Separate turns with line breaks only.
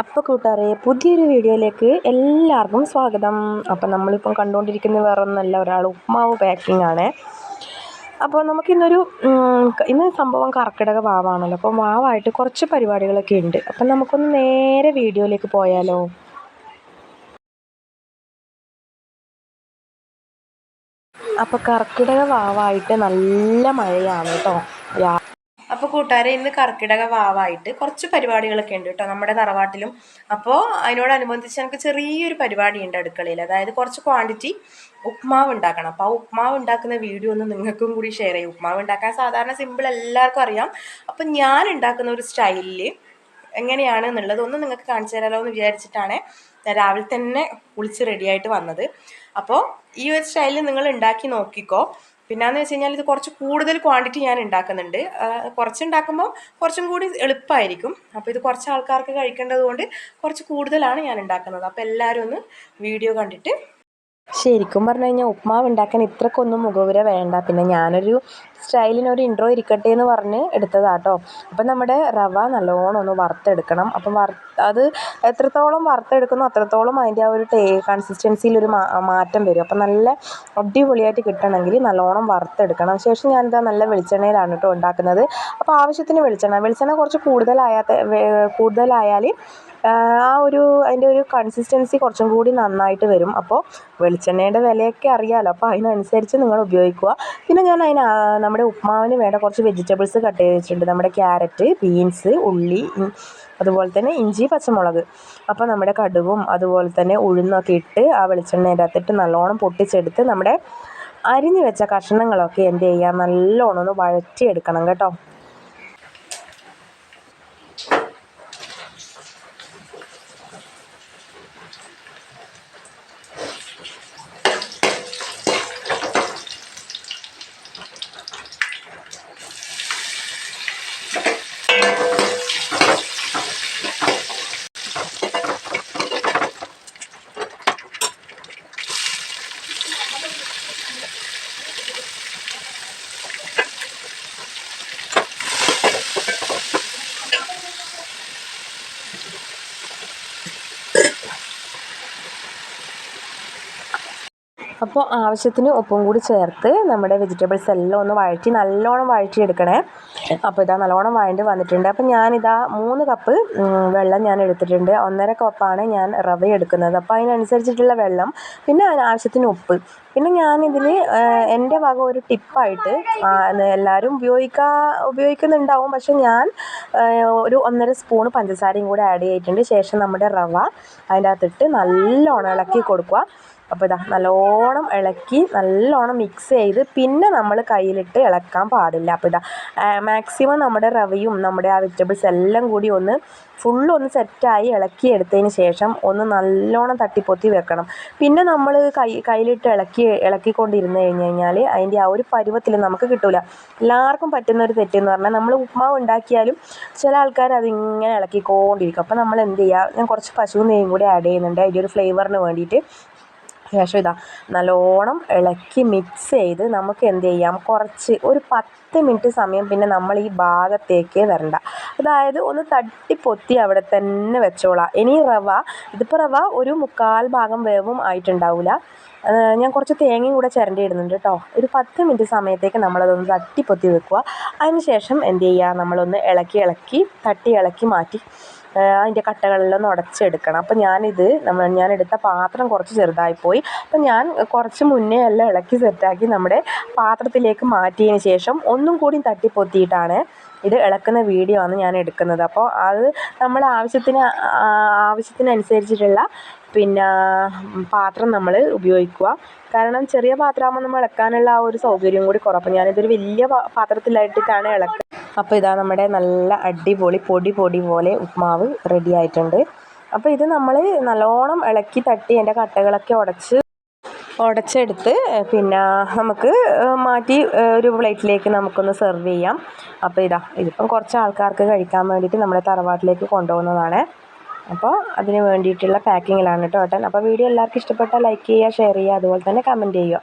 അപ്പോൾ കൂട്ടുകാരെ പുതിയൊരു വീഡിയോയിലേക്ക് എല്ലാവർക്കും സ്വാഗതം. അപ്പോൾ നമ്മളിപ്പം കണ്ടുകൊണ്ടിരിക്കുന്ന വേറെ ഒന്നല്ല ഒരാൾ ഉപ്മാവ് പാക്കിംഗ് ആണ്. അപ്പോൾ നമുക്കിന്നൊരു ഇന്ന് സംഭവം കർക്കിടക വാവാണല്ലോ അപ്പോൾ വാവായിട്ട് കുറച്ച് പരിപാടികളൊക്കെ ഉണ്ട്. അപ്പം നമുക്കൊന്ന് നേരെ വീഡിയോയിലേക്ക് പോയാലോ? അപ്പോൾ കർക്കിടക വാവായിട്ട് നല്ല മഴയാണ് കേട്ടോ അപ്പോൾ കൂട്ടുകാരെ ഇന്ന് കർക്കിടക വാവായിട്ട് കുറച്ച് പരിപാടികളൊക്കെ ഉണ്ട് കേട്ടോ നമ്മുടെ തറവാട്ടിലും. അപ്പോൾ അതിനോടനുബന്ധിച്ച് നമുക്ക് ചെറിയൊരു പരിപാടി ഉണ്ട് അടുക്കളയിൽ. അതായത് കുറച്ച് ക്വാണ്ടിറ്റി ഉപ്മാവ് ഉണ്ടാക്കണം. അപ്പോൾ ആ ഉപ്മാവ് ഉണ്ടാക്കുന്ന വീഡിയോ ഒന്ന് നിങ്ങൾക്കും കൂടി ഷെയർ ചെയ്യും. ഉപ്മാവ് ഉണ്ടാക്കാൻ സാധാരണ സിമ്പിൾ എല്ലാവർക്കും അറിയാം. അപ്പം ഞാൻ ഉണ്ടാക്കുന്ന ഒരു സ്റ്റൈലിൽ എങ്ങനെയാണ് എന്നുള്ളത് ഒന്ന് നിങ്ങൾക്ക് കാണിച്ചു തരാമല്ലോ എന്ന് വിചാരിച്ചിട്ടാണ് ഞാൻ രാവിലെ തന്നെ കുളിച്ച് റെഡിയായിട്ട് വന്നത്. അപ്പോൾ ഈ ഒരു സ്റ്റൈലിൽ നിങ്ങൾ ഉണ്ടാക്കി നോക്കിക്കോ. പിന്നെന്ന് വെച്ച് കഴിഞ്ഞാൽ ഇത് കുറച്ച് കൂടുതൽ ക്വാണ്ടിറ്റി ഞാൻ ഉണ്ടാക്കുന്നുണ്ട് കുറച്ച് ഉണ്ടാക്കുമ്പോൾ കുറച്ചും കൂടി എളുപ്പമായിരിക്കും അപ്പോൾ ഇത് കുറച്ച് ആൾക്കാർക്ക് കഴിക്കേണ്ടത് കൊണ്ട് കുറച്ച് കൂടുതലാണ് ഞാൻ ഉണ്ടാക്കുന്നത് അപ്പോൾ എല്ലാവരും ഒന്ന് വീഡിയോ കണ്ടിട്ട്. ശരിക്കും പറഞ്ഞു കഴിഞ്ഞാൽ ഉപ്മാവ് ഉണ്ടാക്കാൻ ഇത്രക്കൊന്നും മുഖവുര വേണ്ട. പിന്നെ ഞാനൊരു സ്റ്റൈലിനൊരു ഇൻട്രോ ഇരിക്കട്ടെ എന്ന് പറഞ്ഞ് എടുത്തതാട്ടോ. അപ്പം നമ്മുടെ റവ നല്ലോണം ഒന്ന് വറുത്തെടുക്കണം. അപ്പം വറ അത് എത്രത്തോളം വറുത്തെടുക്കുന്നോ അത്രത്തോളം അതിന്റെ ആ ഒരു ടേ കൺസിസ്റ്റൻസിയിൽ ഒരു മാറ്റം വരും. അപ്പം നല്ല അടിപൊളിയായിട്ട് കിട്ടണമെങ്കിൽ നല്ലോണം വറുത്തെടുക്കണം. ശേഷം ഞാനിതാ നല്ല വെളിച്ചെണ്ണയിലാണ് കേട്ടോ ഉണ്ടാക്കുന്നത്. അപ്പോൾ ആവശ്യത്തിന് വെളിച്ചെണ്ണ. വെളിച്ചെണ്ണ കുറച്ച് കൂടുതലായാത്ത കൂടുതലായാൽ ആ ഒരു അതിന്റെ ഒരു കൺസിസ്റ്റൻസി കുറച്ചും കൂടി നന്നായിട്ട് വരും. അപ്പോൾ വെളിച്ചെണ്ണയുടെ വിലയൊക്കെ അറിയാമല്ലോ അപ്പോൾ അതിനനുസരിച്ച് നിങ്ങൾ ഉപയോഗിക്കുക. പിന്നെ ഞാൻ അതിന് ആ നമ്മുടെ ഉപ്മാവിന് വേണ്ട കുറച്ച് വെജിറ്റബിൾസ് കട്ട് ചെയ്ത് വെച്ചിട്ടുണ്ട്. നമ്മുടെ ക്യാരറ്റ് ബീൻസ് ഉള്ളി അതുപോലെ തന്നെ ഇഞ്ചി പച്ചമുളക്. അപ്പോൾ നമ്മുടെ കടുകും അതുപോലെ തന്നെ ഉഴുന്നൊക്കെ ഇട്ട് ആ വെളിച്ചെണ്ണയുടെ അകത്തിട്ട് നല്ലോണം പൊട്ടിച്ചെടുത്ത് നമ്മുടെ അരിഞ്ഞു വെച്ച കഷ്ണങ്ങളൊക്കെ എന്ത് ചെയ്യാം? നല്ലോണം ഒന്ന് വഴറ്റിയെടുക്കണം കേട്ടോ. അപ്പോൾ ആവശ്യത്തിന് ഉപ്പും കൂടി ചേർത്ത് നമ്മുടെ വെജിറ്റബിൾസ് എല്ലാം ഒന്ന് വഴറ്റി നല്ലോണം വഴറ്റി വഴറ്റിയെടുക്കണേ. അപ്പോൾ ഇതാ നല്ലോണം വഴണ്ടി വന്നിട്ടുണ്ട്. അപ്പോൾ ഞാനിതാ മൂന്ന് കപ്പ് വെള്ളം ഞാൻ എടുത്തിട്ടുണ്ട്. ഒന്നര കപ്പാണ് ഞാൻ റവ എടുക്കുന്നത്. അപ്പോൾ അതിനനുസരിച്ചിട്ടുള്ള വെള്ളം പിന്നെ ആവശ്യത്തിന് ഉപ്പ്. പിന്നെ ഞാനിതിൽ എന്റെ വക ഒരു ടിപ്പായിട്ട് എല്ലാവരും ഉപയോഗിക്കാ ഉപയോഗിക്കുന്നുണ്ടാവും. പക്ഷെ ഞാൻ ഒരു ഒന്നര സ്പൂൺ പഞ്ചസാരയും കൂടി ആഡ് ചെയ്തിട്ടുണ്ട്. ശേഷം നമ്മുടെ റവ അതിന്റെ അകത്തിട്ട് നല്ലോണം ഇളക്കി കൊടുക്കുക. അപ്പോൾ ഇതാ നല്ലോണം ഇളക്കി നല്ലോണം മിക്സ് ചെയ്ത് പിന്നെ നമ്മൾ കയ്യിലിട്ട് ഇളക്കാൻ പാടില്ല. അപ്പോൾ ഇതാ മാക്സിമം നമ്മുടെ റവയും നമ്മുടെ ആ വെജിറ്റബിൾസ് എല്ലാം കൂടി ഒന്ന് ഫുള്ള് ഒന്ന് സെറ്റായി ഇളക്കി എടുത്തതിന് ശേഷം ഒന്ന് നല്ലോണം തട്ടിപ്പൊത്തി വെക്കണം. പിന്നെ നമ്മൾ കൈ കയ്യിലിട്ട് ഇളക്കി ഇളക്കിക്കൊണ്ടിരുന്ന് കഴിഞ്ഞ് കഴിഞ്ഞാൽ അതിന്റെ ആ ഒരു പരുവത്തിൽ നമുക്ക് കിട്ടില്ല എല്ലാവർക്കും പറ്റുന്ന ഒരു തെറ്റെന്ന് പറഞ്ഞാൽ നമ്മൾ ഉപ്മാവ് ഉണ്ടാക്കിയാലും ചില ആൾക്കാർ അതിങ്ങനെ ഇളക്കിക്കൊണ്ടിരിക്കും. അപ്പോൾ നമ്മൾ എന്ത് ചെയ്യുക ഞാൻ കുറച്ച് പശു നെയ്യും കൂടി ആഡ് ചെയ്യുന്നുണ്ട്. അതിന്റെ ഒരു ഫ്ലേവറിന് വേണ്ടിയിട്ട് ശേഷം ഇതാ നല്ലോണം ഇളക്കി മിക്സ് ചെയ്ത് നമുക്ക് എന്ത് ചെയ്യാം? കുറച്ച് ഒരു പത്ത് മിനിറ്റ് സമയം പിന്നെ നമ്മൾ ഈ ഭാഗത്തേക്ക് വരണ്ട. അതായത് ഒന്ന് തട്ടി പൊത്തി അവിടെ തന്നെ വെച്ചോളാം. ഇനി റവ ഇതിപ്പോൾ റവ ഒരു മുക്കാൽ ഭാഗം വേവും ആയിട്ടുണ്ടാവില്ല ഞാൻ കുറച്ച് തേങ്ങയും കൂടെ ചിരണ്ടി ഇടുന്നുണ്ട് കേട്ടോ. ഒരു പത്ത് മിനിറ്റ് സമയത്തേക്ക് നമ്മളതൊന്ന് തട്ടി പൊത്തി വെക്കുക. അതിന് ശേഷം എന്ത് ചെയ്യുക നമ്മളൊന്ന് ഇളക്കി ഇളക്കി തട്ടി ഇളക്കി മാറ്റി. അതിന്റെ കട്ടകളെല്ലാം ഒന്ന് ഉടച്ചെടുക്കണം അപ്പം ഞാനിത് നമ്മൾ ഞാൻ എടുത്ത പാത്രം കുറച്ച് ചെറുതായിപ്പോയി. അപ്പം ഞാൻ കുറച്ച് മുന്നേ എല്ലാം ഇളക്കി സെറ്റാക്കി നമ്മുടെ പാത്രത്തിലേക്ക് മാറ്റിയതിന് ശേഷം ഒന്നും കൂടി തട്ടിപ്പൊത്തിയിട്ടാണ് ഇത് ഇളക്കുന്ന വീഡിയോ ആണ് ഞാൻ എടുക്കുന്നത്. അപ്പോൾ അത് നമ്മൾ ആവശ്യത്തിന് ആവശ്യത്തിനനുസരിച്ചിട്ടുള്ള പിന്നെ പാത്രം നമ്മൾ ഉപയോഗിക്കുക. കാരണം ചെറിയ പാത്രമാകുമ്പോൾ നമ്മൾ ഇളക്കാനുള്ള ആ ഒരു സൗകര്യം കൂടി കുറവ് ഞാനിതൊരു വലിയ പാത്രത്തിലായിട്ടിട്ടാണ് ഇളക്കുക അപ്പോൾ ഇതാ നമ്മുടെ നല്ല അടിപൊളി പൊടി പൊടി പോലെ ഉപ്മാവ് റെഡി ആയിട്ടുണ്ട്. അപ്പോൾ ഇത് നമ്മൾ നല്ലോണം ഇളക്കി തട്ടി അതിന്റെ കട്ടകളൊക്കെ ഉടച്ച് ഉടച്ചെടുത്ത് പിന്നെ നമുക്ക് മാറ്റി ഒരു പ്ലേറ്റിലേക്ക് നമുക്കൊന്ന് സെർവ് ചെയ്യാം. അപ്പോൾ ഇതാ ഇതിപ്പം കുറച്ച് ആൾക്കാർക്ക് കഴിക്കാൻ വേണ്ടിയിട്ട് നമ്മുടെ തറവാട്ടിലേക്ക് കൊണ്ടുപോകുന്നതാണ്. അപ്പോൾ അതിന് വേണ്ടിയിട്ടുള്ള പാക്കിങ്ങിലാണ് കേട്ടോ ഏട്ടൻ. അപ്പോൾ വീഡിയോ എല്ലാവർക്കും ഇഷ്ടപ്പെട്ടാൽ ലൈക്ക് ചെയ്യുക ഷെയർ ചെയ്യുക അതുപോലെ തന്നെ കമന്റ് ചെയ്യുക.